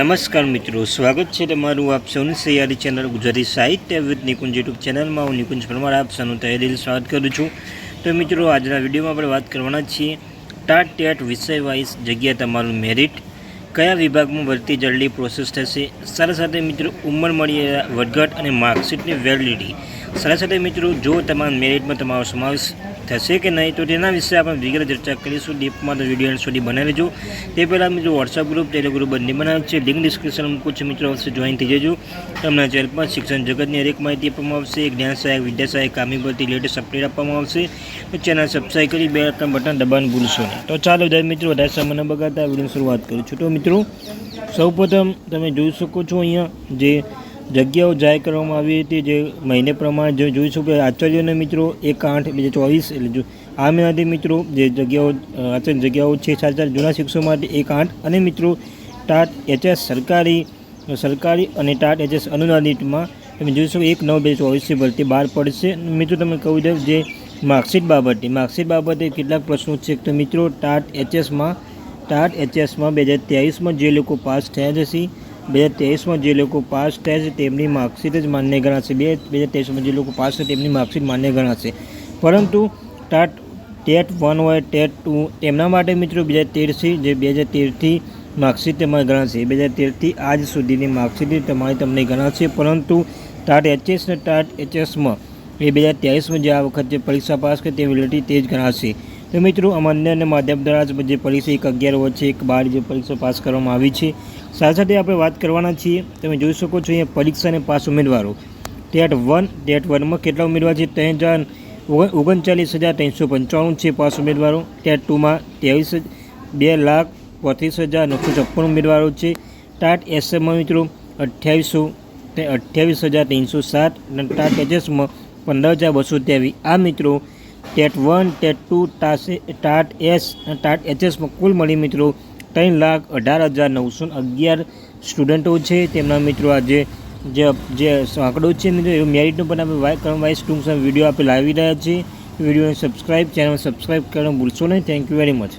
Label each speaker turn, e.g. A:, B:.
A: નમસ્કાર મિત્રો, સ્વાગત છે તમારું આપ સૌની સૈયારી ચેનલ ગુજરાતી સાહિત્ય વિથ નિકુંજ યુટ્યુબ ચેનલમાં. હું નિકુંજ પરમાર, આપ સૌનું તહેદિલ સ્વાગત કરું છું. તો મિત્રો, આજના વિડીયોમાં આપણે વાત કરવાના છીએ ટાટ ટેટ વિષય વાઇઝ જગ્યા તમારું મેરિટ કયા વિભાગમાં ભરતી જલ્દી પ્રોસેસ થશે? સાથે સાથે મિત્રો, ઉંમર મળી વધઘટ અને માર્કશીટની વેલિડિટી સાથે સાથે મિત્રો, જો તમારા મેરિટમાં તમારો સમાવેશ થશે કે નહીં તો તેના વિશે આપણે વિગત ચર્ચા કરીશું. ડીપમાં તો વીડિયો સુધી બનાવી લેજો. તે પહેલાં મિત્રો વોટ્સઅપ ગ્રુપ ટેલિગ્રુપ બંને બનાવે છે લિંક ડિસ્ક્રિપ્શન મૂકું છું. મિત્રો અવશ્ય જોઈન થઈ જજો. તમને ચેનલ પર શિક્ષણ જગતની હરેક માહિતી આપવામાં આવશે. જ્ઞાન સહાયક, વિદ્યા સહાયક, કામી પરથી લેટેસ્ટ અપડેટ આપવામાં આવશે. તો ચેનલ સબસ્ક્રાઈબ કરી બે આઇકન બટન દબાણ ભૂલશો નહીં. તો ચાલો, દરેક મિત્રો, વધારે સમય ન બગાડતા વીડિયો શરૂઆત કરું છું. તો મિત્રો, સૌપ્રથમ તમે જોઈ શકો છો અહીંયા જે જગ્યાઓ જાહેર કરવામાં આવી હતી જે મહિને પ્રમાણે જો જોઈશું કે આચાર્યોના મિત્રો એક આઠ બે ચોવીસ એટલે આ મહિનાથી મિત્રો જે જગ્યાઓ આચાર્ય જગ્યાઓ છે સાત ચાર જૂના શિક્ષકો માટે એક આઠ અને મિત્રો ટાટ એચએસ સરકારી સરકારી અને ટાટ એચએસ અનુદાનિતમાં તમે જોઈશું એક નવ બે ચોવીસથી ભરતી બહાર પડશે. મિત્રો તમે કહું દઉં જે માર્કશીટ બાબતે માર્કશીટ બાબતે કેટલાક પ્રશ્નો છે. તો મિત્રો ટાટ એચએસમાં ટાટ એચએસમાં બે હજાર ત્રેવીસમાં જે લોકો પાસ થયા જશે બે હજાર ત્રેવીસમાં જે લોકો પાસ થયા છે, તેમની માર્કશીટ જ માન્ય ગણાશે. બે બે હજાર ત્રેવીસમાં જે લોકો પાસ છે, તેમની માર્કશીટ માન્ય ગણાશે. પરંતુ ટાટ, ટેટ વન હોય ટેટ ટુ તેમના માટે મિત્રો બે હજાર તેરથી જે બે હજાર તેરથી માર્કશીટ તમારે ગણાશે. બે હજાર તેરથી આજ સુધીની માર્કશીટ તમારી તમને ગણાશે. પરંતુ ટાટ એચએસ અને ટાટ એચએસમાં એ બે હજાર ત્રેવીસમાં જે આ વખત જે પરીક્ષા પાસ કરી તે વેલિટી તે જ ગણાશે. તો મિત્રો અમાન્ય અને માધ્યમ દ્વારા જે પરીક્ષા એક અગિયાર વચ્ચે એક બાર જે પરીક્ષા પાસ કરવામાં આવી છે સાથે સાથે આપણે વાત કરવાના છીએ, તમે જોઈ શકો છો અહીંયા પરીક્ષાને પાસ ઉમેદવારો. ટેટ વન ટેટ વનમાં કેટલા ઉમેદવાર છે? ત્રણ હજાર ઓગણ- ઓગણચાલીસ હજાર ત્રણસો પંચાણું છે પાસ ઉમેદવારો. ટેટ ટુમાં ત્રેવીસ બે લાખ પોત્રીસ હજાર નવસો છપ્પન ઉમેદવારો છે. ટાટ એસએમમાં મિત્રો અઠ્યાવીસો અઠ્યાવીસ હજાર ત્રણસો સાત અને ટાટ એચએસમાં પંદર હજાર બસો ત્રેવીસ. આ મિત્રો ટેટ વન ટેટ ટુ ટાસે ટાટ એસ અને ટાટ એચએસમાં કુલ મળી મિત્રો ત્રણ લાખ અઢાર હજાર નવસો અગિયાર સ્ટુડન્ટો છે. તેમના મિત્રો આજે જે જે આંકડો છે મિત્રો એ મેરિટનો પણ આપણે વાય કરવા વાઇસ ટૂંક સમય વીડિયો આપણે લાવી રહ્યા છીએ. વિડીયોને સબસ્ક્રાઈબ ચેનલ સબસ્ક્રાઈબ કરવાનું ભૂલશો નહીં. Thank you very much